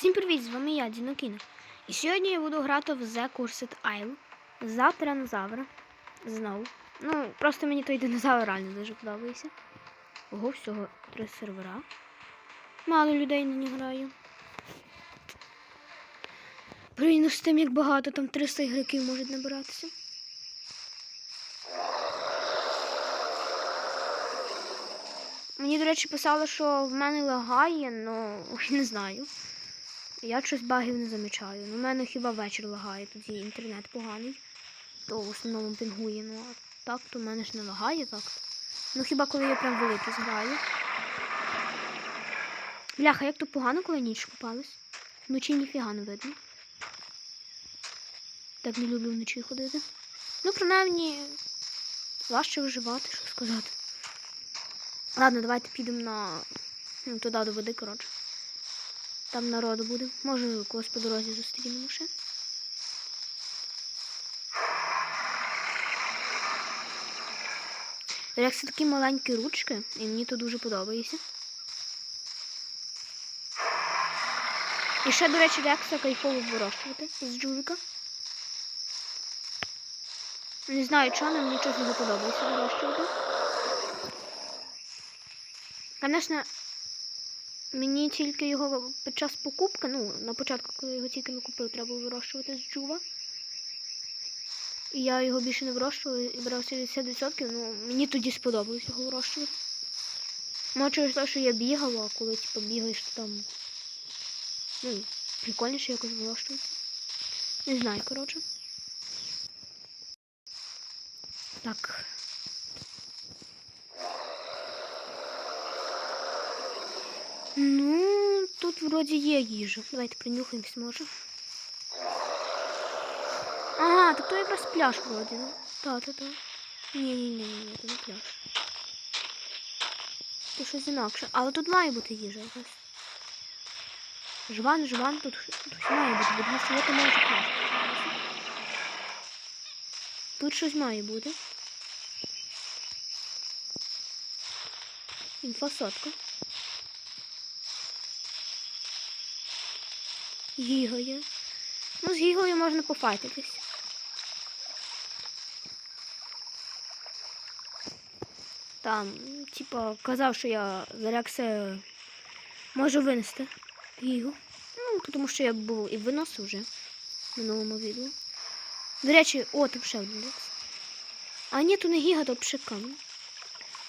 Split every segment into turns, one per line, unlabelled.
Всім привіт, з вами я, Дінокіна. І сьогодні я буду грати в The Cursed Isle за тиранозавра. Знову. Ну, просто мені той динозавр реально дуже подобається. Ого, всього три сервера. Мало людей на ній грає. Порівняно з тим, як багато, там 300 ігроків можуть набиратися. Мені, до речі, писали, що в мене лагає, ну не знаю. Я щось багів не замічаю. Ну, в мене хіба вечір лагає, тоді інтернет поганий, то в основному пінгує. Ну а так, то в мене ж не лагає так. Ну хіба коли я прям великий зграю. Бляха, як то погано, коли ніч купалась. Вночі ніфіга не видно. Так не люблю вночі ходити. Ну, принаймні, важче виживати, що сказати. Ладно, давайте підемо на ну, туди до води, коротше. Там народу буде. Може, когось по дорозі зустрінемо ще. Це такі маленькі ручки, і мені то дуже подобається. І ще, до речі, рекса кайфово вирощувати з джувіка. Не знаю, чого, але мені щось не подобається вирощувати. Звісно, мені тільки його під час покупки, ну, на початку, коли його тільки не купив, треба було вирощувати з джува. І я його більше не вирощувала і брав 70%, ну мені тоді сподобалось його вирощувати. Може через те, що я бігала, а коли типу, бігаєш, то там ну, прикольніше якось вирощується. Не знаю, коротше. Так. Ну, тут вроді є їжа. Давайте принюхаємось, може. Ага, так то якраз пляж вроді, да? Та, та, та. Ні, це не пляж. Це щось інакше. Але тут має бути їжа якась. Жван, жван, тут, тут має бути, бо тому що я пляж. Тут щось має бути. Інфосотка. Гіга є. Ну, з гігою можна пофайтитись. Там, типа, казав, що я зарекся можу винести гігу. Ну, тому що я був і виносив вже в минулому відео. До речі, о, там ще один бокс. А ні, то не гіга, то пшикан.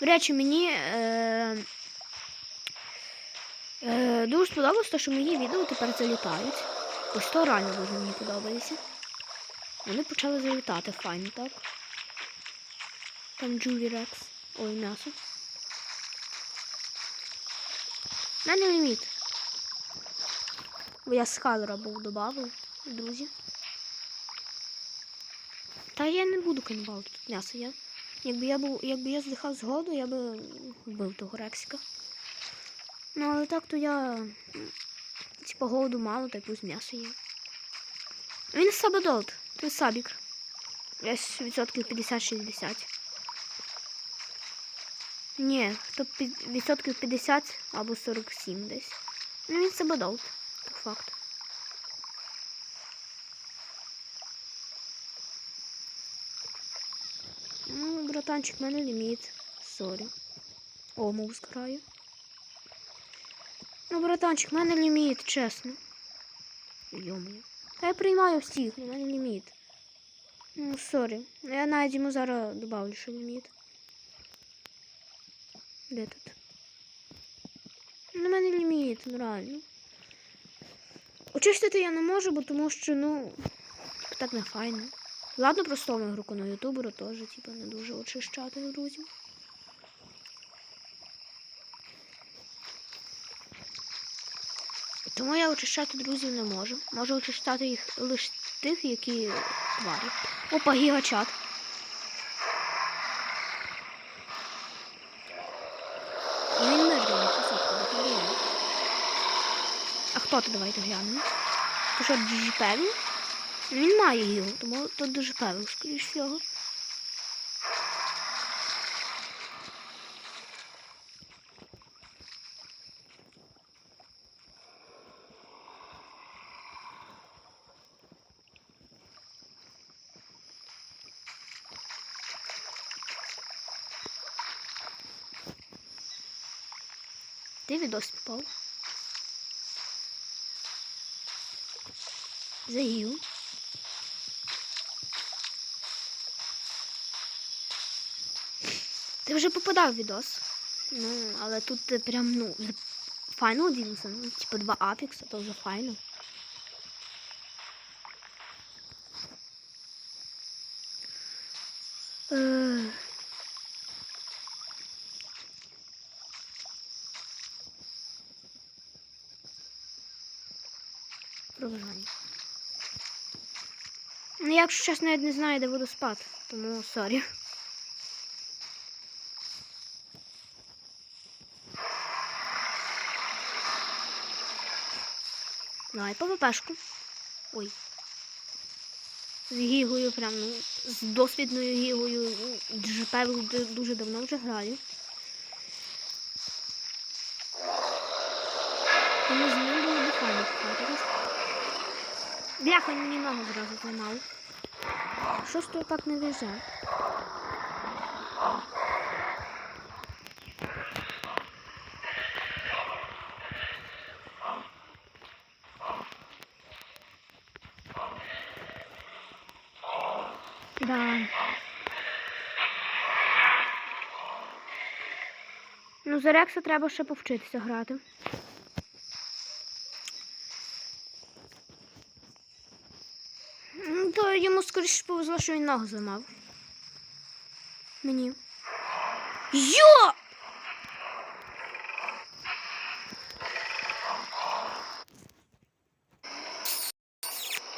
До речі, мені е, е, дуже сподобалось, те, що мої відео тепер залітають. Ось то реально дуже мені подобається. Вони почали залітати файно, так? Там Джулі. Ой, м'ясо. У мене ліміт. Бо я з Хайлера був додав, друзі. Та я не буду канібал тут м'ясо є. Якби я був, якби я здихав з голоду, я би вбив того рексика. Ну, але так то я. Типа голоду мало, та й пусть м'ясо є. Він сабадолт, це сабік. Десь відсотків 50-60. Ні, то відсотків 50 або 47 десь. Ну він сабадолт, по факту. Ну, братанчик, мене ліміт. Сорі. О, мов з краю. Ну, братанчик, в мене ліміт, чесно. Йому. Та я приймаю всіх, у мене ліміт. Ну, сорі. Я навіть йому зараз добавлю, що ліміт. Де тут? На мене ліміт, ну реально. Очистити я не можу, бо тому що, ну, так не файно. Ладно, простому ігроку на ютуберу теж, типу, не дуже очищати друзів. Тому я очищати друзів не можу. Можу очищати їх лише тих, які тварі. Опа, гігачат. І він мирний, посадку батареї. А хто то давайте глянемо? То що, джипеві? Він має його, тому тут дуже певно, скоріш всього. Ти відос попав. Заїв. Ти вже попадав в відос. Ну, але тут прям, ну, файно дінуся. Ну, типу два апікса, то вже файно. Е, Проважання. Ну, я, якщо чесно, навіть не знаю, де водоспад, тому сорі. Давай ПВПшку. Ой. З гігою прям, ну, з досвідною гігою. Ну, дуже- давно вже граю. Тому з ним було б. Бляха, мені ногу зразу зламав. Що ж то так не в'яже? Да. Ну, за Рекса треба ще повчитися грати. То йому скоріше повезло, що він ногу зламав. Мені. Йо!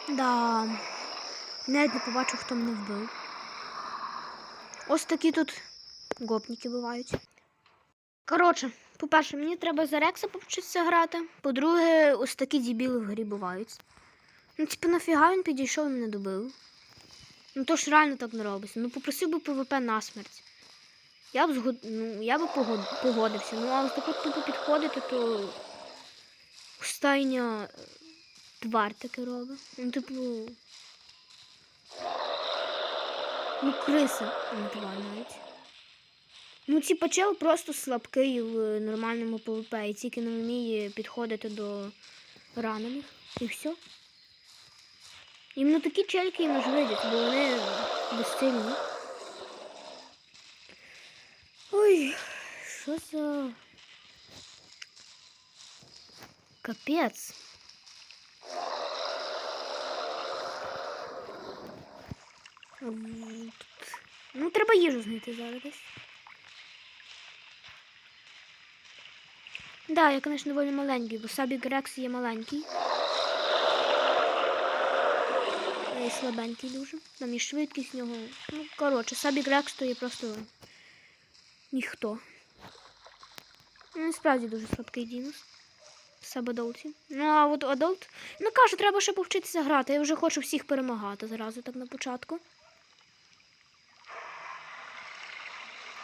Да. Навіть не побачив, хто мене вбив. Ось такі тут гопніки бувають. Коротше, по-перше, мені треба за Рекса повчитися грати. По-друге, ось такі дібіли в грі бувають. Ну, типу, нафіга він підійшов і мене добив. Ну то ж реально так не робиться. Ну попросив би ПВП на смерть. Я б згод... ну, я би погодився. Ну, а так от тупо підходити, то остання е, тварь таке робить. Ну, типу. Ну, криса, не тварь навіть. Ну, типа, чел просто слабкий в нормальному ПВП і тільки не вміє підходити до ранених. І все. Іменно такі чельки їм ж видять, бо вони безсильні. Ой, що за. Капець. М, Ну, треба їжу знайти зараз. Да, я, звісно, доволі маленький, бо Сабік Рекс є маленький. І слабенький дуже. Там і швидкість нього. Ну, коротше, Сабік Рекс то є просто ніхто. Ну, справді дуже слабкий Дінус. Сабадолті. Ну, а от Адолт. Ну кажу, треба ще повчитися грати. Я вже хочу всіх перемагати зразу так на початку.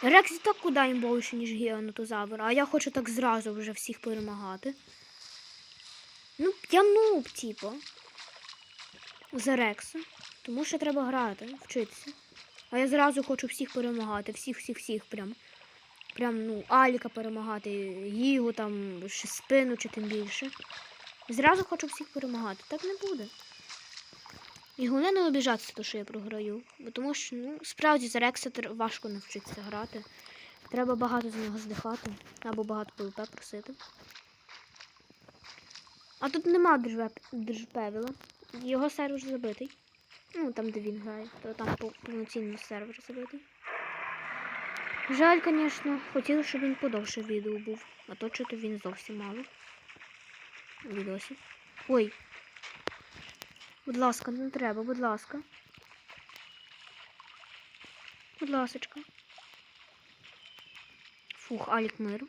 Рекс і так куди їм більше, ніж гіанотозавр, а я хочу так зразу вже всіх перемагати. Ну, я нуб, типу. За Рекса. Тому що треба грати, вчитися. А я зразу хочу всіх перемагати. Всіх, всіх, всіх прям. Прям, ну, Аліка перемагати, Гігу там, ще спину чи тим більше. Зразу хочу всіх перемагати. Так не буде. І головне не обіжатися, то, що я програю. Бо тому що, ну, справді за Рекса важко навчитися грати. Треба багато з нього здихати або багато ПВП просити. А тут нема держпевіла. Його сервер забитий. Ну, там, де він грає, то там пов- повноцінно сервер забитий. Жаль, звісно, хотіла, щоб він подовше відео був, а то чого він зовсім мало. Відосів. Ой. Будь ласка, не треба, будь ласка. Будь ласочка. Фух, Алік миру.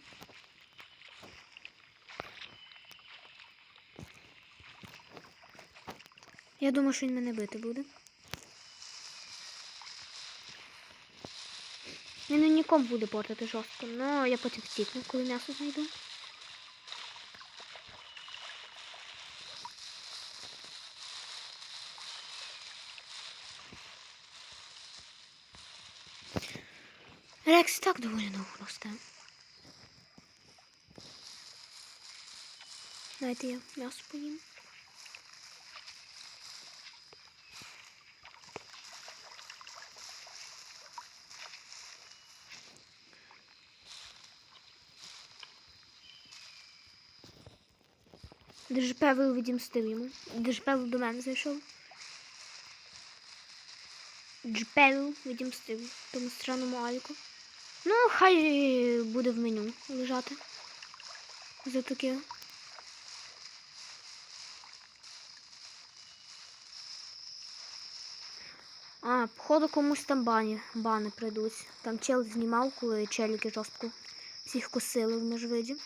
Я думаю, що він мене бити буде. Він ну, нікому буде портити жорстко, але я потім втікну, коли м'ясо знайду. Рекс так доволі довго росте. Дайте я м'ясо поїм. Держпевел відімстив йому. Держпевел до мене зайшов. Джпевел відімстив тому странному Аліку. Ну, хай буде в меню лежати. За таке. А, походу комусь там бані, бани прийдуть. Там чел знімав, коли челіки жорстко всіх косили в межвиді.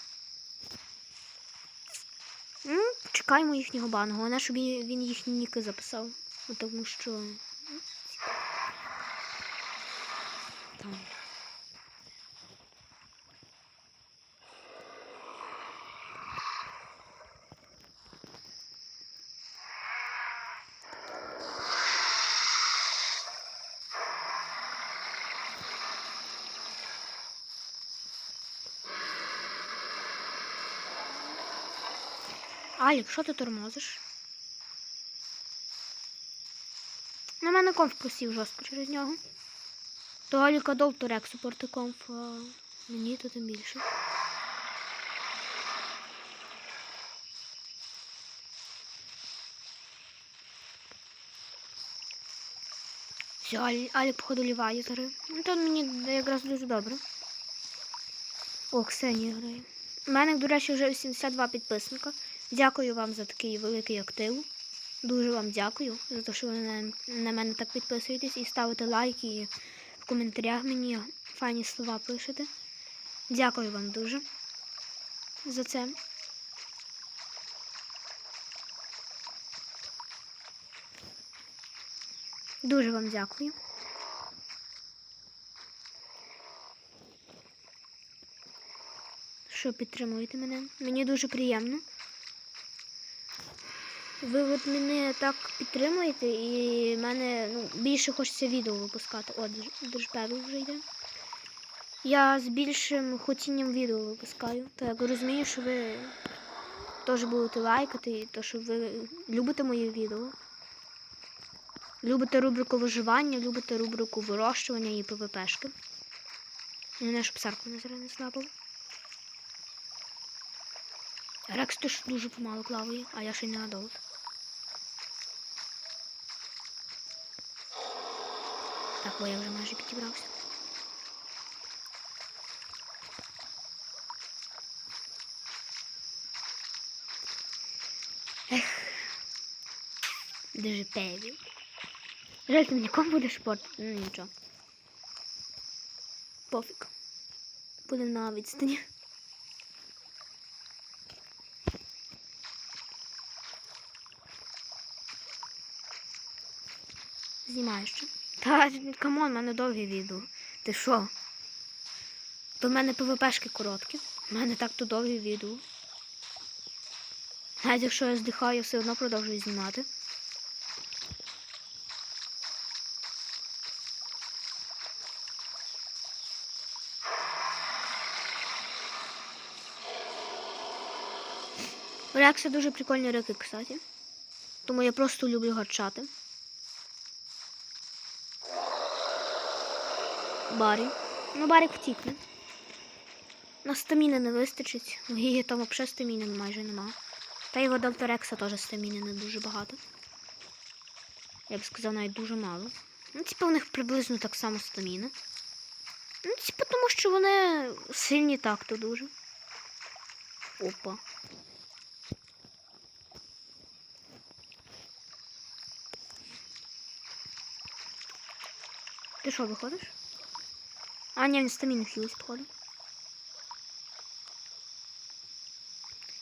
Чекаємо їхнього бану. Головне, щоб він їхні ніки записав. Тому що. ну, Там. Алік, що ти тормозиш? На мене комп просів жорстко через нього. То Аліка дов Торек супорти комп, а мені то тим більше. Все, Алі, Алік, походу, ліває зараз. Ну, то мені якраз дуже добре. О, Ксенія грає. У мене, до речі, вже 82 підписника. Дякую вам за такий великий актив. Дуже вам дякую за те, що ви на, мене так підписуєтесь і ставите лайки і в коментарях мені файні слова пишете. Дякую вам дуже за це. Дуже вам дякую. Що підтримуєте мене. Мені дуже приємно. Ви от мене так підтримуєте і мене ну, більше хочеться відео випускати. О, держбеві вже йде. Я з більшим хотінням відео випускаю. Так розумію, що ви теж будете лайкати, то, що ви любите мої відео. Любите рубрику виживання, любите рубрику вирощування і ПВПшки. Не щоб церкву не зараз не слабив. Рекс теж дуже помало плаває, а я ще й не адолт. Так, бо я вже майже підібрався. Ех. Дуже певів. Жаль, ти мені ком будеш портити? Ну нічого. Пофіг. Будемо на відстані. Знімаю ще. Та камон, в мене довгі відео. Ти що? То в мене ПВПшки короткі. У мене так то довгі відео. Навіть якщо я здихаю, я все одно продовжую знімати. У Рекса дуже прикольні рики, кстати. Тому я просто люблю гарчати. Барі. Ну, Барік втікне. На стаміни не вистачить. В Гігі там взагалі стаміни майже нема. Та його Делторекса теж стаміни не дуже багато. Я б сказав, навіть дуже мало. Ну, типу, у них приблизно так само стаміни. Ну, типу, тому що вони сильні так-то дуже. Опа. Ти що, виходиш? А, ні, він стаміну хілить, походу.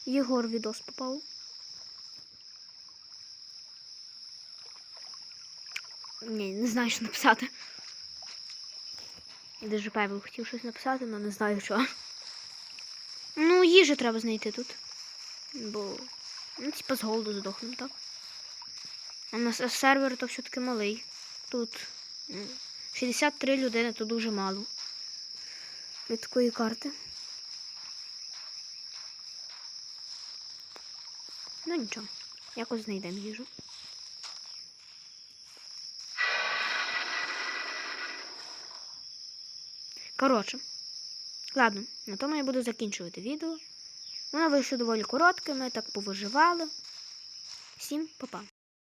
Єгор відос попав. Ні, не знаю, що написати. Я Даже Павел хотів щось написати, але не знаю що. Ну, їжу треба знайти тут. Бо. Ну, типа з голоду здохнемо, так? А на сервер то все-таки малий. Тут 63 людини, то дуже мало. Від такої карти. Ну нічого. Якось знайдемо їжу. Коротше. Ладно, на тому я буду закінчувати відео. Воно вийшло доволі коротке, ми так повиживали. Всім па-па.